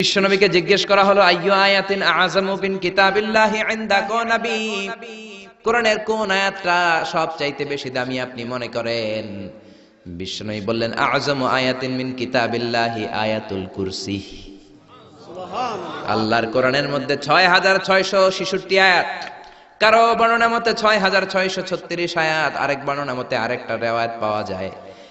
বিশ্বনবীকে জিজ্ঞেস করা হলো, আইয়ু আয়াতিন আযামু বিন কিতাবিল্লাহি ইনদাকা নবী? কোরআনের কোন আয়াতটা সবচাইতে বেশি দামি আপনি মনে করেন? বিশ্বনবী বললেন আযমু আয়াতিন মিন কিতাবিল্লাহি আয়াতুল কুরসি। আল্লাহর কোরআনের মধ্যে ছয় হাজার ছয়শো ছিষট্টি আয়াত। কারও বর্ণনা মতে ছয় হাজার ছয়শো ছত্রিশ আয়াত, আরেক বর্ণনা মতে আরেকটা রেওয়ায়ত পাওয়া যায়।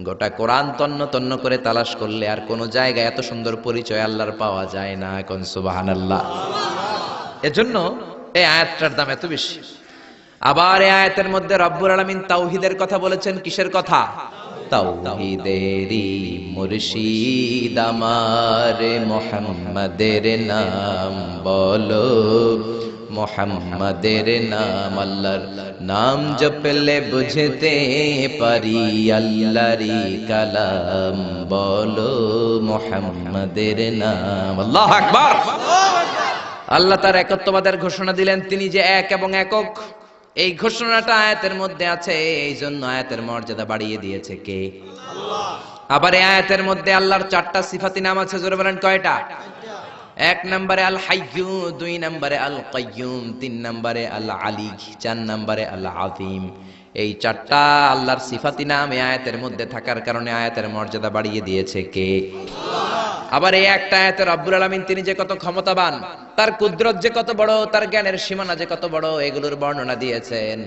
গোটা কোরআন তন্ন তন্ন করে তালাশ করলে আর কোন জায়গায় এত সুন্দর পরিচয় আল্লাহর পাওয়া যায় না এখন, সুবহানাল্লাহ। এজন্য এই আয়াতটার দাম এত বেশি। আবার এই আয়াতের মধ্যে রব্বুর আলামিন তাওহীদের কথা বলেছেন, কিসের কথা? তাওহীদেরই মুর্শিদ আমার মোহাম্মদের নাম বলো। মোহাম্মদের নাম আল্লাহর নাম জপলে বুঝতে পারি আল্লাহরি কালাম। বলো মোহাম্মদের নাম। আল্লাহ আকবার। আল্লাহ তার একত্ববাদের ঘোষণা দিলেন, তিনি যে এক এবং একক। এই ঘোষণাটা আয়াতের মধ্যে আছে এই জন্য আয়াতের মর্যাদা বাড়িয়ে দিয়েছে কে? আবার এই আয়াতের মধ্যে আল্লাহর চারটা সিফাতি নাম আছে, জোরে বলেন কয়টা? এক নম্বরে আল হাইয়ু দুই নম্বরে আল কাইয়ুম তিন নম্বরে আল আলী চার নম্বরে আল আযীম এই চারটা আল্লাহর সিফাতি নাম এই আয়াতের মধ্যে থাকার কারণে আয়াতের মর্যাদা বাড়িয়ে দিয়েছে কে? আবার এই একটা আয়াতে রব্বুল আলামিন তিনি যে কত ক্ষমতাবান, তার কুদরত যে কত বড়, তার জ্ঞানের সীমানা যে কত বড়, এগুলোর বর্ণনা দিয়েছেন।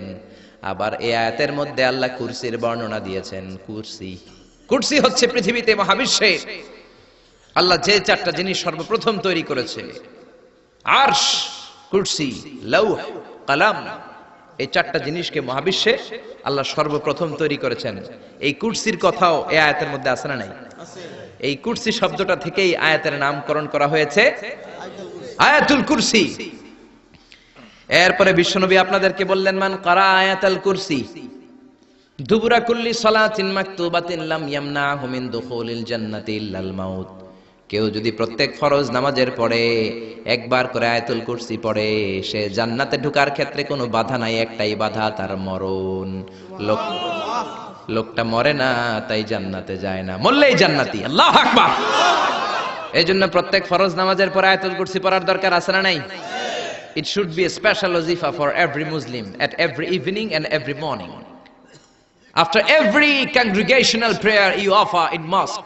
আবার এই আয়াতের মধ্যে আল্লাহ কুরসির বর্ণনা দিয়েছেন, কুরসি। কুরসি হচ্ছে পৃথিবীতে মহাবিশ্বে। আল্লাহ যে চারটা জিনিস সর্বপ্রথম তৈরি করেছে। আর্শ, কুরসি, লৌহ, কালাম, এই চারটা জিনিসকে মহাবিশ্বে আল্লাহ সর্বপ্রথম তৈরি করেছেন। এই কুরসির কথাও এ আয়াতের মধ্যে আছে না নাই? এই কুরসি শব্দটা থেকেই আয়াতের নামকরণ করা হয়েছে। আয়াতুল কুরসি। এরপরে বিশ্বনবী আপনাদেরকে বললেন, মান কারা আয়াতুল কুরসি? দুবুরা কুল্লি সালাতিন মাকতুবাতিন লাম ইয়ামনাহু মিন দুখুলিল জান্নাতি ইল্লাল মাউত। কেউ যদি প্রত্যেক ফরজ নামাজের পরে একবার করে আয়াতুল কুরসি পড়ে, সে জান্নাতে ঢোকার ক্ষেত্রে কোনো বাধা নাই, একটাই বাধা, তার মরণ। লোক, লোকটা মরে না, তাই জান্নাতে যায় না। মরলেই জান্নাতি। আল্লাহ আকবার! এই জন্য প্রত্যেক ফরজ নামাজের পরে আয়াতুল কুরসি পড়ার দরকার আছে না নাই? It should be special ওজিফা for every Muslim at every evening and every morning after every congregational prayer you offer in mosque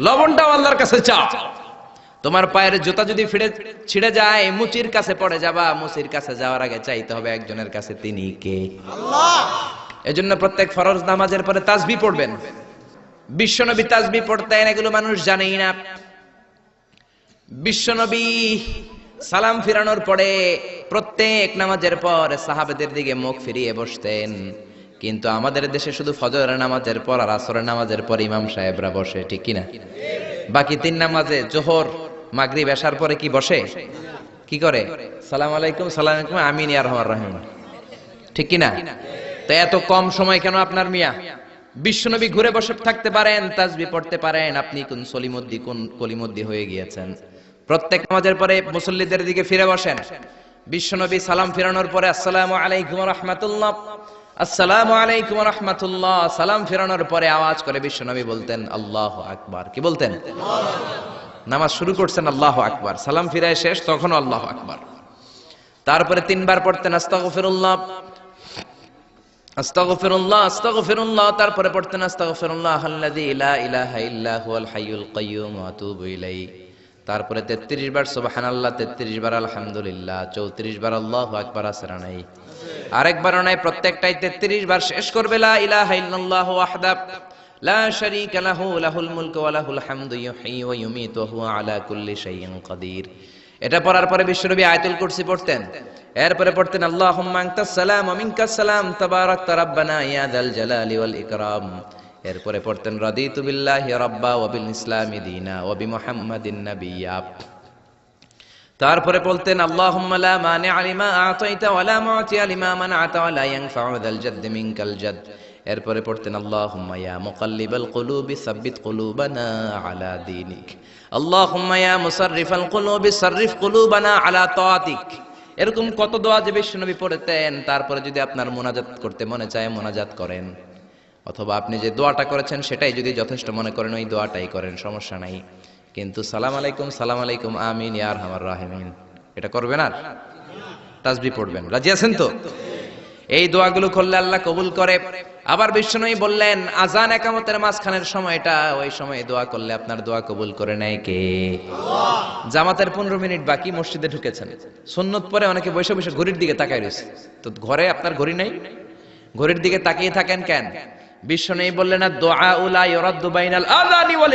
লবণটাও আল্লাহর কাছে চা তোমার পায়ের জুতা যদি ফিরে ছিঁড়ে যায় মুচির কাছে পড়ে যাবা মুচির কাছে যাওয়ার আগে চাইতে হবে একজনের কাছে তিনি কে? এজন্য প্রত্যেক ফরজ নামাজের পরে তাসবি পড়বেন। বিশ্বনবী তাসবি পড়তেন এগুলো মানুষ জানেই না। বিশ্বনবী সালাম ফিরানোর পরে প্রত্যেক নামাজের পর সাহাবেদের দিকে মুখ ফিরিয়ে বসতেন। কিন্তু আমাদের দেশে শুধু ফজরের নামাজের পর আর আসরের নামাজের পর ইমাম সাহেবরা বসে, ঠিক কিনা? বাকি তিন নামাজে জোহর, মাগরিব, এশার পরে কি বসে? কি করে? সালাম আলাইকুম সালাম আলাইকুম, আমিন ইয়া রহমান রহিম। ঠিক কিনা? তো এত কম সময় কেন আপনার মিয়া? বিশ্বনবী ঘুরে বসে থাকতে পারেন, তাজবি পড়তে পারেন, আপনি কোন সলিমদ্দি, কোন কলিমদ্দি হয়ে গিয়েছেন? প্রত্যেক নামাজের পরে মুসল্লিদের দিকে ফিরে বসেন। বিশ্বনবী সালাম ফেরানোর পরে, আসসালামু আলাইকুম রহমাতুল্লাহ। আসসালামু আলাইকুম রহমাতুল্লাহ। সালাম ফেরানোর পরে আওয়াজ করে বিশ্বনবী বলতেন, আল্লাহ আকবার। কি বলতেন? নামাজ শুরু করছেন, আল্লাহ আকবার। সালাম ফিরায় শেষ তখন আল্লাহ আকবার। তারপরে তিনবার পড়তেন, আস্তাগফিরুল্লাহ। আস্তাগফিরুল্লাহ তারপরে পড়তেন তারপরে 33 বার, সুবহানাল্লাহ 33 বার, আলহামদুলিল্লাহ 34 বার, আল্লাহু আকবার, আসরা নাই আরেকবার নাই, প্রত্যেকটাই 33 বার শেষ করবে এটা পড়ার পরে কুরসি পড়তেন। এরপরে পড়তেন আনতাস সালাম ওয়া সালাম, তাবারাকতা রাব্বানা ইয়া জালালি ওয়াল ইকরাম। এরপরে পড়তেন, রাদিতু বিল্লাহি রাব্বা ওয়া বিল ইসলামি দীনা ওয়া বিমুহাম্মাদিন নাবিয়্যা তারপরে বলতেন, আল্লাহুম্মা লা মানি'a লিমা আ'তাইতা ওয়া লা মু'তিয়া লিমা মান'আতা ওয়া লা ইয়ানফা'ু যাল জাদ্দি মিনকাল জাদ এরপরে পড়তেন কুলুবি কুলুবানা আলা কুলুবি আলা এরকম কত দোয়া যে বিশ্বনবী পড়তেন, তারপরে যদি আপনার মোনাজাত করতে মনে চায়, মোনাজাত করেন। অথবা আপনি যে দোয়াটা করেছেন, সেটাই যদি যথেষ্ট মনে করেন, ওই দোয়াটাই করেন, সমস্যা নাই। কিন্তু সালাম আলাইকুম সালাম আলাইকুম, আমিন ইয়ার হামার রাহিমিন। এটা করবেন আর? তাসবি পড়বেন। রাজি আছেন তো? এই দোয়াগুলো করলে আল্লাহ কবুল করে। আবার বিশ্বনবী বললেন, আজান একামতের মাঝখানের সময়টা, ওই সময় দোয়া করলে আপনার দোয়া কবুল করে নেয় কে? জামাতের পনেরো মিনিট বাকি, মসজিদে ঢুকেছেন। সুন্নত পরে অনেকে বসে বসে ঘড়ির দিকে তাকায় রয়েছে। তো ঘরে আপনার ঘড়ি নাই? ঘড়ির দিকে তাকিয়ে থাকেন কেন? বিশ্বনবী বললেন দোয়া উলা ইরাদ্দু বাইনাল আযানি ওয়াল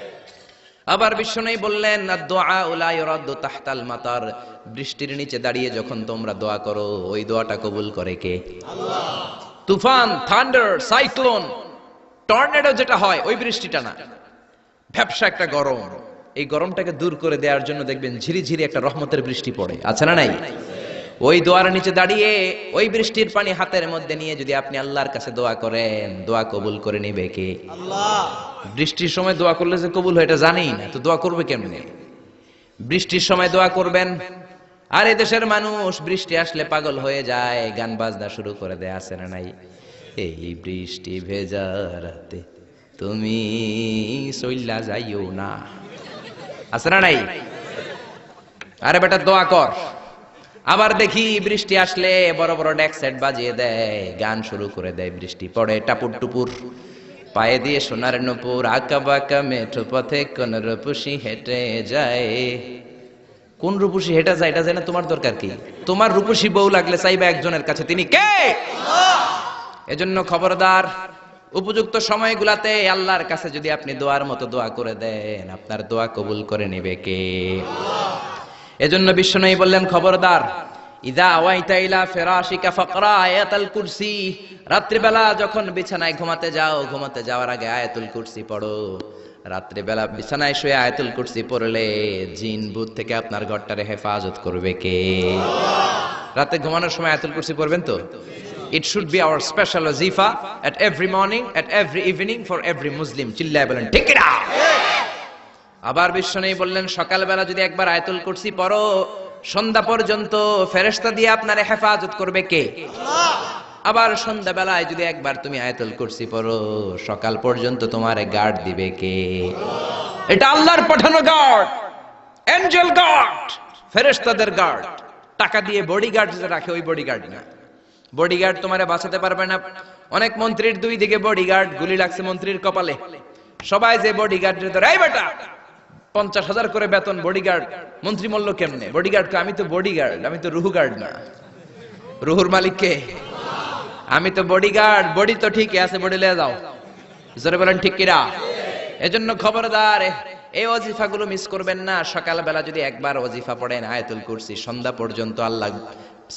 আবার বিষ্ণু বললেন দোয়া তাহতাল মাতার। বৃষ্টির নিচে দাঁড়িয়ে যখন তোমরা দোয়া করো ওই দোয়াটা কবুল করে কে? তুফান থান্ডার সাইক্লোন টর্নেডো যেটা হয় ওই বৃষ্টিটা না। ভ্যাবসা একটা গরম। এই গরমটাকে দূর করে দেওয়ার জন্য দেখবেন ঝিরিঝিরি ঝিরি একটা রহমতের বৃষ্টি পড়ে। আছে না নাই? ওই দোয়ার নিচে দাঁড়িয়ে ওই বৃষ্টির পানি হাতের মধ্যে নিয়ে যদি আপনি আল্লাহর কাছে দোয়া করেন দোয়া কবুল করে নিবে কে? বৃষ্টির সময় দোয়া করলে যে কবুল হয় এটা জানি না তো দোয়া করবে কেমনে? বৃষ্টির সময় দোয়া করবেন আর এ দেশের মানুষ বৃষ্টি আসলে পাগল হয়ে যায় গান বাজনা শুরু করে দেয় আছে না নাই? এই বৃষ্টি ভেজা রাতে তুমি সইল্লা যাইও না। আছে না নাই? আরে বেটা দোয়া কর। আবার দেখি বৃষ্টি আসলে বড় বড় ডেক সেট বাজিয়ে দেয়, গান শুরু করে দেয় বৃষ্টি, পড়ে টাপুর টুপুর। পায়ে দিয়ে সোনার নুপুর, আঁকা বাঁকা মেঠো পথে কোন রূপসী হেঁটে যায়। কোন রূপসী হেঁটে যায়, এটা জানে তোমার দরকার কি? তোমার রূপসী বউ লাগলে চাইবা একজনের কাছে, তিনি কে? এজন্য খবরদার, উপযুক্ত সময়গুলাতে আল্লাহর কাছে যদি আপনি দোয়ার মতো দোয়া করে দেন, আপনার দোয়া কবুল করে নেবে কে? এজন্য বিশ্বনবী বললেন, খবরদার, ইদা রাত্রিবেলা যখন বিছানায় ঘুমাতে যাও, ঘুমাতে যাওয়ার আগে পড়ো। বিছানায় শুয়ে পড়লে জিন থেকে আপনার ঘরটারে হেফাজত করবে কে? রাতে ঘুমানোর সময় আয়াতুল কুরসি পড়বেন তো? It should be our special ওয়াজিফা at every morning at every evening for every Muslim চিল্লায় বলেন, ঠিক এটা আবার বিশ্বনবী বললেন সকালবেলা যদি একবার আয়াতুল কুরসি পড়ো সন্ধ্যা পর্যন্ত ফেরেশতা দিয়ে আপনার হেফাজত করবে কে? আবার সন্ধ্যাবেলায় যদি একবার তুমি আয়াতুল কুরসি পড়ো সকাল পর্যন্ত তোমার গার্ড দিবে কে? এটা আল্লাহর পাঠানো গার্ড এঞ্জেল গার্ড ফেরেশতাদের গার্ড। টাকা দিয়ে বডিগার্ড যে রাখে ওই বডিগার্ড না। বডিগার্ড তোমারে বাঁচাতে পারবে না। অনেক মন্ত্রীর দুই দিকে বডিগার্ড গুলি লাগছে মন্ত্রীর কপালে। সবাই যে বডিগার্ড ধরে এই বেটা পঞ্চাশ হাজার করে বেতন বডিগার্ড মন্ত্রী মল্ল কেমনে? বডিগার্ড আমি তো বডিগার্ড আমি তো রুহু গার্ড না। রুহুর মালিক কে? আমি তো বডিগার্ড বডি তো ঠিকই আছে বডি লে যাও। জোরে বলেন, ঠিক কিরা এজন্য খবরদার, এই ওজিফাগুলো মিস করবেন না। সকালবেলা যদি একবার ওজিফা পড়েন, আয়াতুল কুরসি, সন্ধ্যা পর্যন্ত আল্লাহ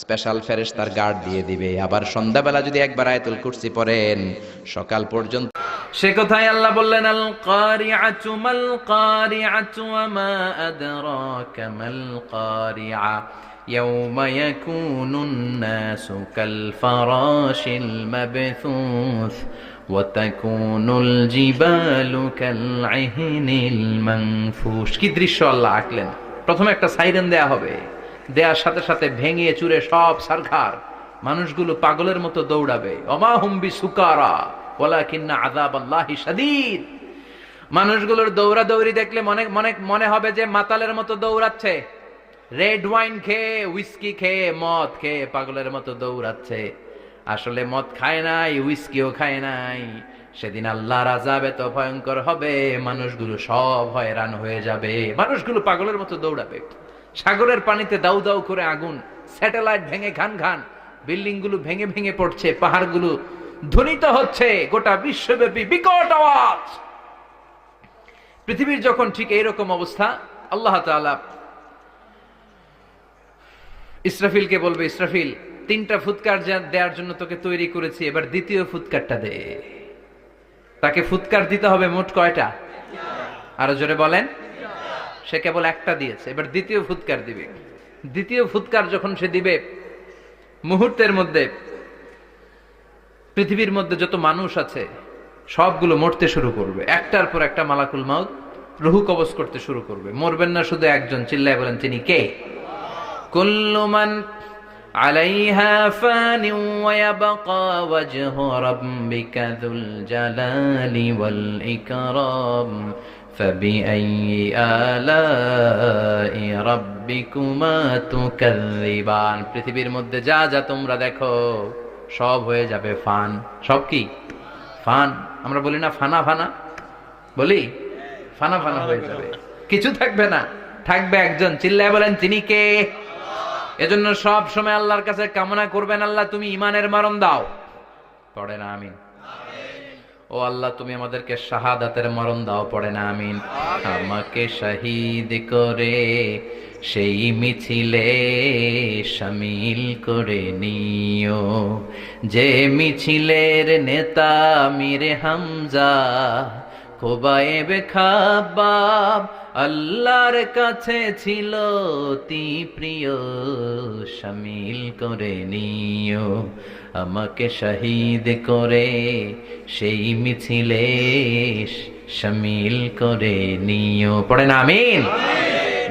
স্পেশাল ফেরেশতার গার্ড দিয়ে দিবে। আবার সন্ধ্যাবেলা যদি একবার আয়াতুল কুরসি পড়েন, সকাল পর্যন্ত সে কথায় আল্লাহ বললেন আল কারিআতু মাল কারিআতু ওয়া মা আদরাকা মাল কারিআ يوم يكون الناس كالفراش المبثوث وتكون الجبال كالعهن المنفوش কি দৃশ্য আল্লাহ আঁকলেন প্রথমে একটা সাইরেন দেয়া হবে দেয়ার সাথে সাথে ভেঙে চুরে সব সারখার মানুষগুলো পাগলের মতো দৌড়াবে অমাহুম্বি সুকারা মানুষগুলোর দৌড়াদৌড়ি দেখলে মনে মনে মনে হবে যে মাতালের মতো দৌড়াচ্ছে। রেড ওয়াইন খেয়ে উইস্কি খেয়ে, মদ খেয়ে পাগলের মতো দৌড়াচ্ছে। আসলে মদ খায় নাই উইস্কিও খায় নাই। সেদিন আল্লাহর আজাব এত ভয়ঙ্কর হবে, মানুষগুলো সব হয়রান হয়ে যাবে। মানুষগুলো পাগলের মতো দৌড়াবে। সাগরের পানিতে দাউ দাউ করে আগুন, স্যাটেলাইট ভেঙে খান খান বিল্ডিংগুলো ভেঙে ভেঙে পড়ছে, পাহাড়গুলো ধ্বনিত হচ্ছে গোটা বিশ্বব্যাপী বিকট আওয়াজ। পৃথিবীর যখন ঠিক এইরকম অবস্থা, আল্লাহ তাআলা ইসরাফিলকে বলবে, ইসরাফিল, তিনটা ফুৎকার দেওয়ার জন্য তোকে তৈরি করেছি, এবার দ্বিতীয় ফুৎকারটা দে। তাকে ফুৎকার দিতে হবে মোট কয়টা? আরও জোরে বলেন। সে কেবল একটা দিয়েছে, এবার দ্বিতীয় ফুৎকার দিবে। দ্বিতীয় ফুৎকার যখন সে দিবে, মুহূর্তের মধ্যে পৃথিবীর মধ্যে যত মানুষ আছে সবগুলো মরতে শুরু করবে একটার পর একটা মালাকুল মাউত রুহু কবজ করতে শুরু করবে মরবেন না শুধু একজন চিল্লায় বলেন তিনি কে كل من عليها فان ويبقى وجه ربك ذو الجلال والإكرام فبأي آلاء ربكما تكذبان পৃথিবীর মধ্যে যা যা তোমরা দেখো সব হয়ে যাবে, ফান। সব কি? ফান। আমরা বলি না ফানা ফানা। বলি? ফানা ফানা হয়ে যাবে। কিছু থাকবে না। থাকবে একজন। চিল্লায় বলেন, তিনি কে? এজন্য সব সময় আল্লাহর কাছে কামনা করবেন, আল্লাহ, তুমি ইমানের মরণ দাও। পড়ে না, আমিন। ও আল্লাহ, তুমি আমাদেরকে শাহাদাতের মরণ দাও, পড়ে না, আমিন। আমাকে শহীদ করে সেই মিছিলে সামিল করে নিও। যে মিছিলের নেতা মিরে হামজা, খোবায়েবে খাবাব আল্লাহর কাছে ছিল অতি প্রিয় শামিল করে নিও। আমাকে শহীদ করে সেই মিছিলে সামিল করে নিও। পড়েন আমিন।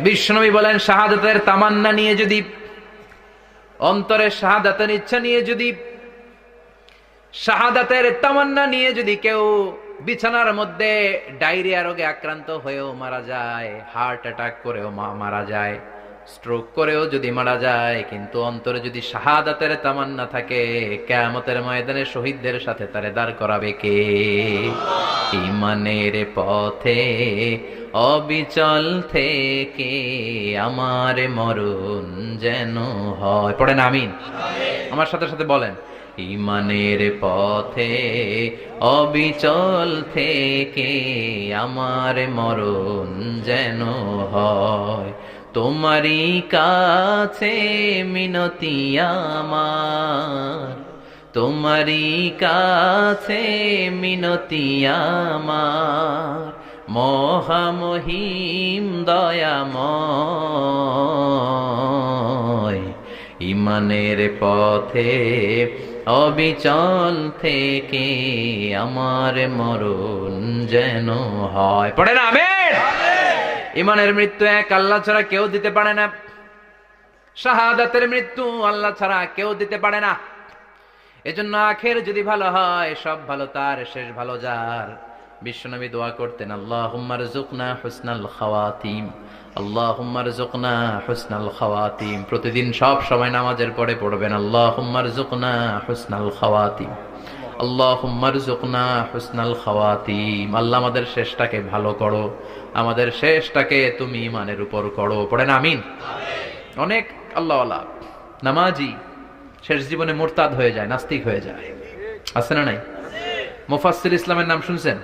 বিশ্বনবী বলেন, শাহাদাতের তামান্না নিয়ে যদি, অন্তরে শাহাদাতের ইচ্ছা নিয়ে যদি, শাহাদাতের তামান্না নিয়ে যদি কেউ বিছানার মধ্যে ডায়রিয়া রোগে আক্রান্ত হয়েও মারা যায়, হার্ট অ্যাটাক করেও মারা যায়, স্ট্রোক করেও যদি মারা যায়, কিন্তু অন্তরে যদি শাহাদাতের তামান্না থাকে, কেয়ামতের ময়দানে শহীদদের সাথে তারে দাঁড় করাবে কে? ইমানের পথে অবিচল থেকে আমার মরণ যেন হয়। পড়েন আমিন। আমার সাথে সাথে বলেন, ইমানের পথে অবিচল থেকে আমার মরণ যেন হয়। তোমারই কাছে মিনতি আমার। তোমারই কাছে মিনতি আমার। মহামহিম দয়াময়। ইমানের পথে অবিচল থেকে আমার মরণ যেন হয়। পড়ে না আমের ইমানের মৃত্যু এক, আল্লাহ ছাড়া কেউ দিতে পারে না। শাহাদাতের মৃত্যু আল্লাহ ছাড়া কেউ দিতে পারে না। এজন্য আখের যদি ভালো হয়, সব ভালো, তার শেষ ভালো যার। বিশ্বনবী দোয়া করতেন আল্লাহ জুকনা হুসনাল খাওয়াতিম আল্লাহ জুকনা হুসনাল খাওয়াতিম। প্রতিদিন সব সময় নামাজের পরে পড়বেন আল্লাহ জুকনা হুসনাল খাওয়াতিম আল্লাহ জুকনা হুসনাল খাওয়াতিম। আল্লাহ আমাদের শেষটাকে ভালো করো আমাদের শেষটাকে তুমি ইমানের উপর করো। পড়েন আমিন। অনেক আল্লাহ নামাজি শেষ জীবনে মোরতাদ হয়ে যায় নাস্তিক হয়ে যায়। আছে না নাই? মুফাসসির ইসলামের নাম শুনছেন?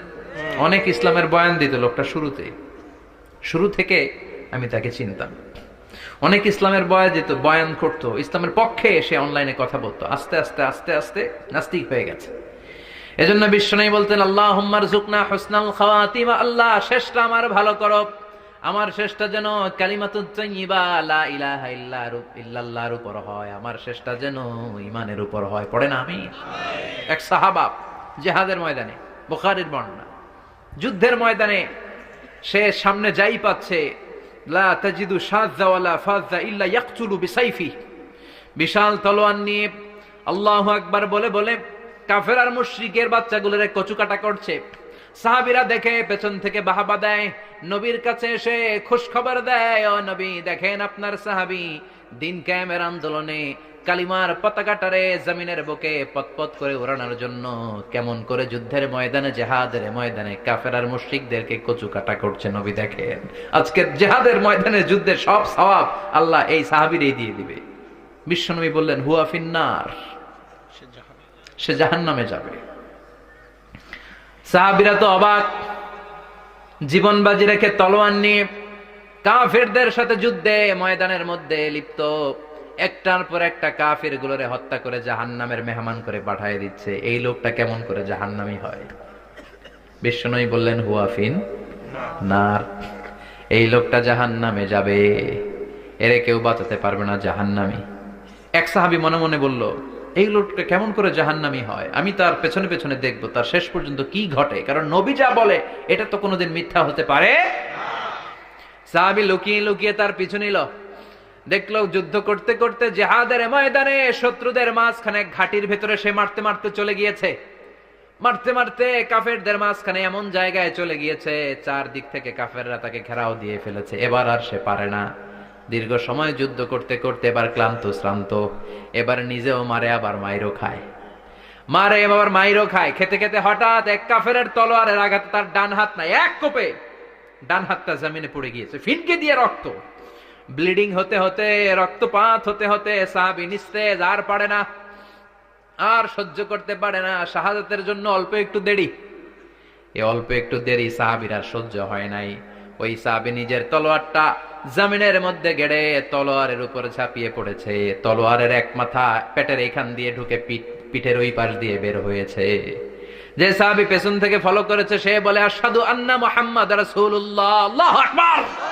অনেক ইসলামের বয়ান দিত লোকটা শুরুতে শুরু থেকে আমি তাকে চিনতাম। অনেক ইসলামের বয়ান দিত, বয়ান করতো। ইসলামের পক্ষে সে অনলাইনে কথা বলতো। আস্তে আস্তে আস্তে আস্তে নাস্তিক হয়ে গেছে। এজন্য বিশ্ব বিশ্বনবী বলতেন আল্লাহ হুম্মার জুকনা হুসনাল খাওয়াতিমা, আল্লাহ শেষটা আমার ভালো করো আমার শেষটা যেন ইল্লাল্লাহর উপর হয়। আমার শেষটা যেন ইমানের উপর হয়। পড়ে না আমি এক সাহাবা জিহাদের ময়দানে, বুখারীর বর্ণনা। যুদ্ধের ময়দানে সে সামনে যাই পাচ্ছে বিশাল তলোয়ার নিয়ে আল্লাহু আকবার বলে বলে কাফের আর মুশরিকের বাচ্চাগুলোরে কচুকাটা করছে। সাহাবীরা দেখে পেছন থেকে বাহাবা দেয়, নবীর কাছে এসে খুশ খবর দেয়, ও নবী, দেখেন আপনার সাহাবী দিন কায়েমের আন্দোলনে কালিমার পতাকাটারে জমিনের বুকে পতপত করে ওড়ানোর জন্য কেমন করে যুদ্ধের ময়দানে জেহাদের ময়দানে কাফের আর মুশরিকদেরকে কচু কাটা করছে নবী দেখেন। আজকে জেহাদের ময়দানে যুদ্ধের সব সওয়াব আল্লাহ এই সাহাবীরই দিয়ে দিবে। বিশ্বনবী বললেন হুয়া ফিন্নার। সে জাহান নামে যাবে। সাহাবিরা তো অবাক। জীবন বাজি রেখে তলোয়ার নিয়ে কাফেরদের সাথে যুদ্ধে ময়দানের মধ্যে লিপ্ত। একটার পর একটা কাফের গুলোরে হত্যা করে জাহান নামের মেহমান করে পাঠিয়ে দিচ্ছে। এই লোকটা কেমন করে জাহান্নামি হয়? বিশ্বনবী বললেন হুয়াফিন নার। এই লোকটা জাহান নামে যাবে। এরে কেউ বাঁচাতে পারবে না জাহান্নামি। এক সাহাবি মনে মনে বলল, এই লোকটা কেমন করে জাহান্নামি হয়? আমি তার পেছনে পেছনে দেখব। তার শেষ পর্যন্ত কি ঘটে? কারণ নবী যা বলে, এটা তো কোনোদিন মিথ্যা হতে পারে সাহাবি লুকিয়ে লুকিয়ে তার পিছু নিল। দেখল যুদ্ধ করতে করতে জেহাদের ময়দানে শত্রুদের মাঝখানে ঘাটির ভেতরে সে মারতে মারতে চলে গিয়েছে। মারতে মারতে কাফেরদের মাঝখানে এমন জায়গায় চলে গিয়েছে চার দিক থেকে কাফেররা তাকে ঘেরাও দিয়ে ফেলেছে। এবার আর সে পারে না। দীর্ঘ সময় যুদ্ধ করতে করতে এবার ক্লান্ত, শ্রান্ত। এবার নিজেও মারে, আবার মাইরও খায়। মারে, আবার মাইরও খায়। খেতে খেতে হঠাৎ এক কাফেরের তলোয়ারের আঘাতে তার ডান হাত নাই, এক কোপে ডান হাতটা জমিনে পড়ে গিয়েছে। ফিনকে দিয়ে রক্ত। ব্লিডিং হতে হতে, রক্তপাত হতে হতে সাহাবি নিস্তেজ আর পারে না। আর সহ্য করতে পারে না। শাহাদাতের জন্য অল্প একটু দেরি। এ অল্প একটু দেরি সাহাবির সহ্য হয় নাই। ওই সাহাবি নিজের তলোয়ারটা জামিনের মধ্যে গেড়ে তলোয়ারের উপর ঝাঁপিয়ে পড়েছে। তলোয়ারের এক মাথা পেটের এখান দিয়ে ঢুকে পিঠ, পিঠের ওই পাশ দিয়ে বের হয়েছে। যে সাহাবি পেছন থেকে ফলো করেছে, সে বলে আসাদু আন্না মোহাম্মদ রাসূলুল্লাহ, আল্লাহু আকবার!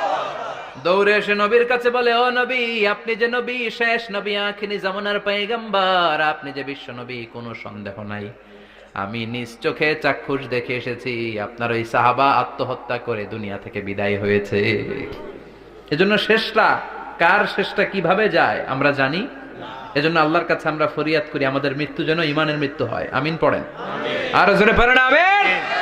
দৌড়ে এসে নবীর কাছে বলে, ও নবী, আপনি যে নবী, শেষ নবী আখিনি জামানার পাইগাম্বার আপনি যে বিশ্ব নবী, কোনো সন্দেহ নাই। আমি নিজ চোখে চাক্ষুষ দেখে এসেছি, আপনার ওই সাহাবা আত্মহত্যা করে দুনিয়া থেকে বিদায় হয়েছে। এজন্য শেষটা, কার শেষটা কীভাবে যায়, আমরা জানি। এজন্য আল্লাহর কাছে আমরা ফরিয়াদ করি, আমাদের মৃত্যু যেন ইমানের মৃত্যু হয়। আমিন পড়েন। আর জোরে পড়েন, আমিন।